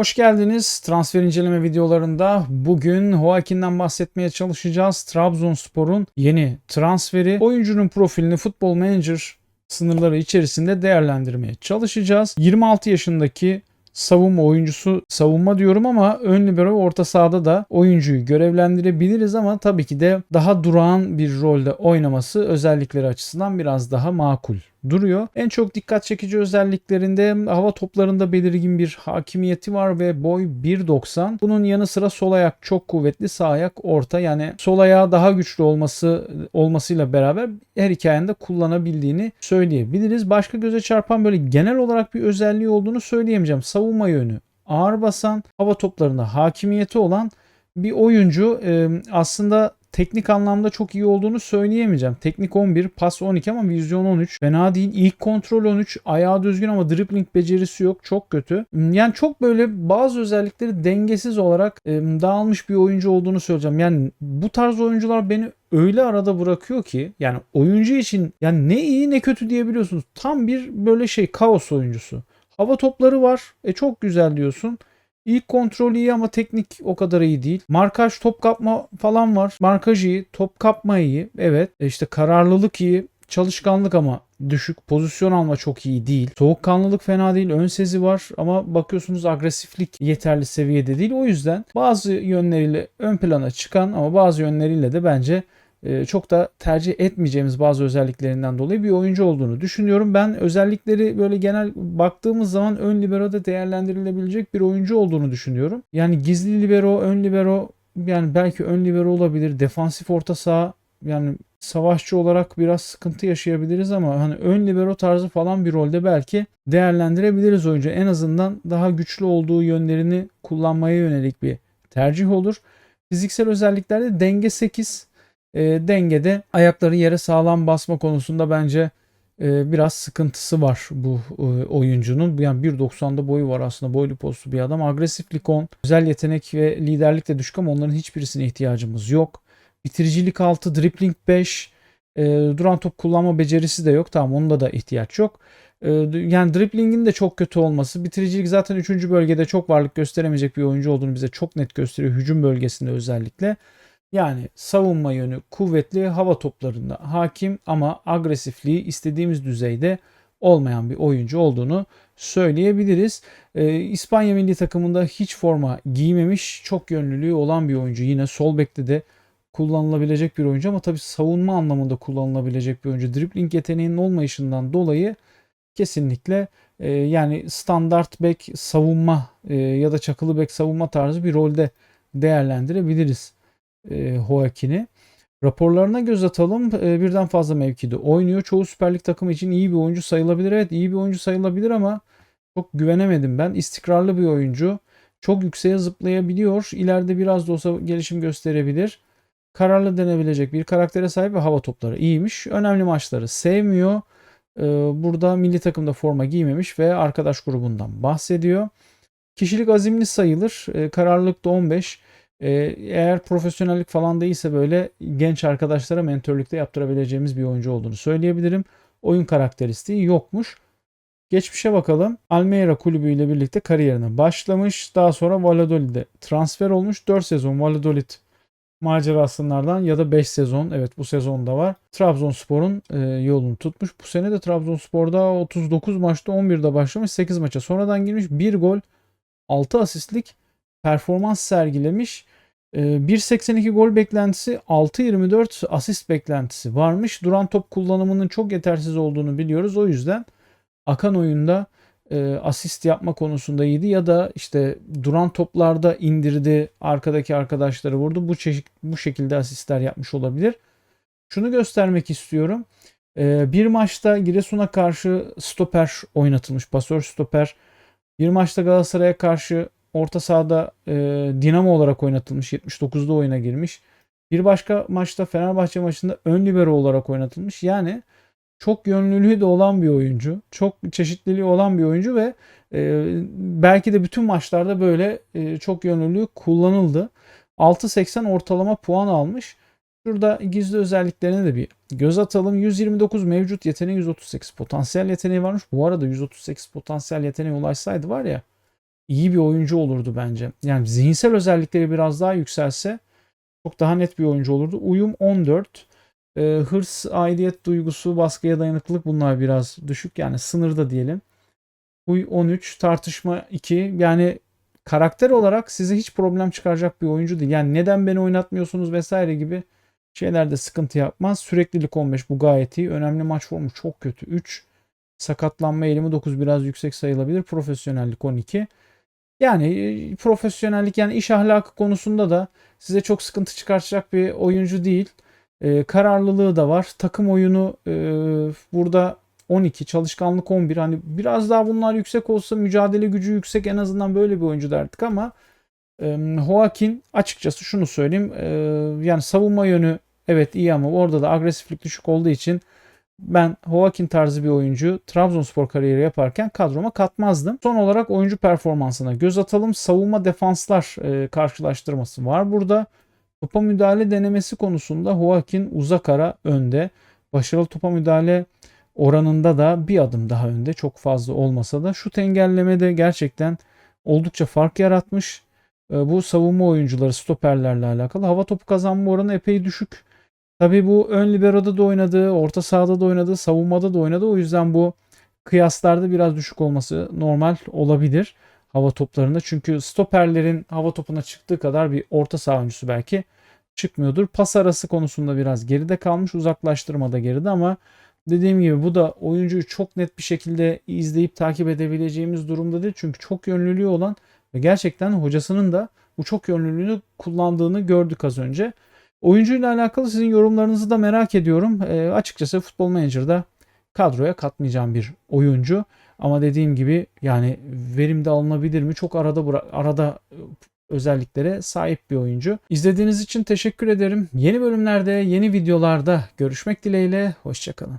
Hoş geldiniz. Transfer inceleme videolarında bugün Joaquin'den bahsetmeye çalışacağız. Trabzonspor'un yeni transferi. Oyuncunun profilini Football Manager sınırları içerisinde değerlendirmeye çalışacağız. 26 yaşındaki savunma oyuncusu savunma diyorum ama ön libero orta sahada da oyuncuyu görevlendirebiliriz ama tabii ki de daha durağan bir rolde oynaması özellikleri açısından biraz daha makul duruyor. En çok dikkat çekici özelliklerinde hava toplarında belirgin bir hakimiyeti var ve boy 1.90. Bunun yanı sıra sol ayak çok kuvvetli, sağ ayak orta. Yani sol ayağı daha güçlü olması olmasıyla beraber her hikayende kullanabildiğini söyleyebiliriz. Başka göze çarpan böyle genel olarak bir özelliği olduğunu söyleyemeyeceğim. Savunma yönü ağır basan, hava toplarında hakimiyeti olan bir oyuncu. Aslında teknik anlamda çok iyi olduğunu söyleyemeyeceğim. Teknik 11, pas 12 ama vizyon 13. Fena değil. İlk kontrol 13. Ayağı düzgün ama dribbling becerisi yok. Çok kötü. Yani çok böyle bazı özellikleri dengesiz olarak e, dağılmış bir oyuncu olduğunu söyleyeceğim. Yani bu tarz oyuncular beni öyle arada bırakıyor ki yani oyuncu için yani ne iyi ne kötü diyebiliyorsunuz. Tam bir böyle şey kaos oyuncusu. Hava topları var. E çok güzel diyorsun. İlk kontrol iyi ama teknik o kadar iyi değil. Markaj top kapma falan var. Markaj iyi, top kapma iyi. Evet. E işte kararlılık iyi. Çalışkanlık ama düşük. Pozisyon alma çok iyi değil. Soğukkanlılık fena değil. Ön sezi var ama bakıyorsunuz agresiflik yeterli seviyede değil. O yüzden bazı yönleriyle ön plana çıkan ama bazı yönleriyle de bence çok da tercih etmeyeceğimiz bazı özelliklerinden dolayı bir oyuncu olduğunu düşünüyorum. Ben özellikleri böyle genel baktığımız zaman ön libero'da değerlendirilebilecek bir oyuncu olduğunu düşünüyorum. Yani gizli libero, ön libero yani belki ön libero olabilir. Defansif orta saha yani savaşçı olarak biraz sıkıntı yaşayabiliriz ama hani ön libero tarzı falan bir rolde belki değerlendirebiliriz oyuncu. En azından daha güçlü olduğu yönlerini kullanmaya yönelik bir tercih olur. Fiziksel özelliklerde denge 8, e, dengede ayakları yere sağlam basma konusunda bence e, biraz sıkıntısı var bu e, oyuncunun. Yani 1.90'da boyu var aslında boylu postlu bir adam. Agresiflik 10, özel yetenek ve liderlik de düşük ama onların hiçbirisine ihtiyacımız yok. Bitiricilik 6, dribbling 5, e, duran top kullanma becerisi de yok. Tamam onda da ihtiyaç yok. E, yani dribblingin de çok kötü olması. Bitiricilik zaten 3. bölgede çok varlık gösteremeyecek bir oyuncu olduğunu bize çok net gösteriyor. Hücum bölgesinde özellikle. Yani savunma yönü kuvvetli hava toplarında hakim ama agresifliği istediğimiz düzeyde olmayan bir oyuncu olduğunu söyleyebiliriz. Ee, İspanya milli takımında hiç forma giymemiş, çok yönlülüğü olan bir oyuncu. Yine sol bekte de kullanılabilecek bir oyuncu ama tabii savunma anlamında kullanılabilecek bir oyuncu. Dribbling yeteneğinin olmayışından dolayı kesinlikle e, yani standart bek savunma e, ya da çakılı bek savunma tarzı bir rolde değerlendirebiliriz e. Raporlarına göz atalım. E, birden fazla mevkide oynuyor. Çoğu Süper Lig takımı için iyi bir oyuncu sayılabilir. Evet iyi bir oyuncu sayılabilir ama çok güvenemedim ben. İstikrarlı bir oyuncu. Çok yükseğe zıplayabiliyor. İleride biraz da olsa gelişim gösterebilir. Kararlı denebilecek bir karaktere sahip ve hava topları iyiymiş. Önemli maçları sevmiyor. E, burada milli takımda forma giymemiş ve arkadaş grubundan bahsediyor. Kişilik azimli sayılır. E, kararlılık da 15. Ee, eğer profesyonellik falan değilse böyle genç arkadaşlara mentörlükte yaptırabileceğimiz bir oyuncu olduğunu söyleyebilirim. Oyun karakteristiği yokmuş. Geçmişe bakalım. Almeida kulübüyle birlikte kariyerine başlamış. Daha sonra Valladolid'e transfer olmuş. 4 sezon Valladolid macerasınlardan ya da 5 sezon evet bu sezonda var. Trabzonspor'un e, yolunu tutmuş. Bu sene de Trabzonspor'da 39 maçta 11'de başlamış. 8 maça sonradan girmiş. 1 gol 6 asistlik performans sergilemiş. 1.82 ee, gol beklentisi 6.24 asist beklentisi varmış. Duran top kullanımının çok yetersiz olduğunu biliyoruz. O yüzden akan oyunda e, asist yapma konusunda iyiydi ya da işte duran toplarda indirdi, arkadaki arkadaşları vurdu. Bu çeşit bu şekilde asistler yapmış olabilir. Şunu göstermek istiyorum. E, bir maçta Giresun'a karşı stoper oynatılmış, pasör stoper. Bir maçta Galatasaray'a karşı orta sahada e, Dinamo olarak oynatılmış. 79'da oyuna girmiş. Bir başka maçta Fenerbahçe maçında ön libero olarak oynatılmış. Yani çok yönlülüğü de olan bir oyuncu. Çok çeşitliliği olan bir oyuncu ve e, belki de bütün maçlarda böyle e, çok yönlülüğü kullanıldı. 6.80 ortalama puan almış. Şurada gizli özelliklerine de bir göz atalım. 129 mevcut yeteneği 138 potansiyel yeteneği varmış. Bu arada 138 potansiyel yeteneği ulaşsaydı var ya iyi bir oyuncu olurdu bence. Yani zihinsel özellikleri biraz daha yükselse çok daha net bir oyuncu olurdu. Uyum 14. E, hırs, aidiyet duygusu, baskıya dayanıklılık bunlar biraz düşük. Yani sınırda diyelim. Huy 13, tartışma 2. Yani karakter olarak size hiç problem çıkaracak bir oyuncu değil. Yani neden beni oynatmıyorsunuz vesaire gibi şeylerde sıkıntı yapmaz. Süreklilik 15 bu gayet iyi. Önemli maç formu çok kötü 3. Sakatlanma eğilimi 9 biraz yüksek sayılabilir. Profesyonellik 12. Yani e, profesyonellik yani iş ahlakı konusunda da size çok sıkıntı çıkartacak bir oyuncu değil. E, kararlılığı da var. Takım oyunu e, burada 12, çalışkanlık 11. Hani biraz daha bunlar yüksek olsa mücadele gücü yüksek en azından böyle bir oyuncu derdik ama e, Joaquin açıkçası şunu söyleyeyim. E, yani savunma yönü evet iyi ama orada da agresiflik düşük olduğu için ben Joaquin tarzı bir oyuncu Trabzonspor kariyeri yaparken kadroma katmazdım. Son olarak oyuncu performansına göz atalım. Savunma defanslar e, karşılaştırması var burada. Topa müdahale denemesi konusunda Joaquin uzak ara önde. Başarılı topa müdahale oranında da bir adım daha önde. Çok fazla olmasa da şut engellemede gerçekten oldukça fark yaratmış. E, bu savunma oyuncuları stoperlerle alakalı. Hava topu kazanma oranı epey düşük. Tabii bu ön libero'da da oynadığı, orta sahada da oynadığı, savunmada da oynadı. O yüzden bu kıyaslarda biraz düşük olması normal olabilir hava toplarında. Çünkü stoperlerin hava topuna çıktığı kadar bir orta saha oyuncusu belki çıkmıyordur. Pas arası konusunda biraz geride kalmış. Uzaklaştırmada geride ama dediğim gibi bu da oyuncuyu çok net bir şekilde izleyip takip edebileceğimiz durumda değil. Çünkü çok yönlülüğü olan ve gerçekten hocasının da bu çok yönlülüğünü kullandığını gördük az önce. Oyuncuyla alakalı sizin yorumlarınızı da merak ediyorum. E, açıkçası Futbol Manager'da kadroya katmayacağım bir oyuncu. Ama dediğim gibi yani verimde alınabilir mi? Çok arada arada e, özelliklere sahip bir oyuncu. İzlediğiniz için teşekkür ederim. Yeni bölümlerde, yeni videolarda görüşmek dileğiyle. Hoşçakalın.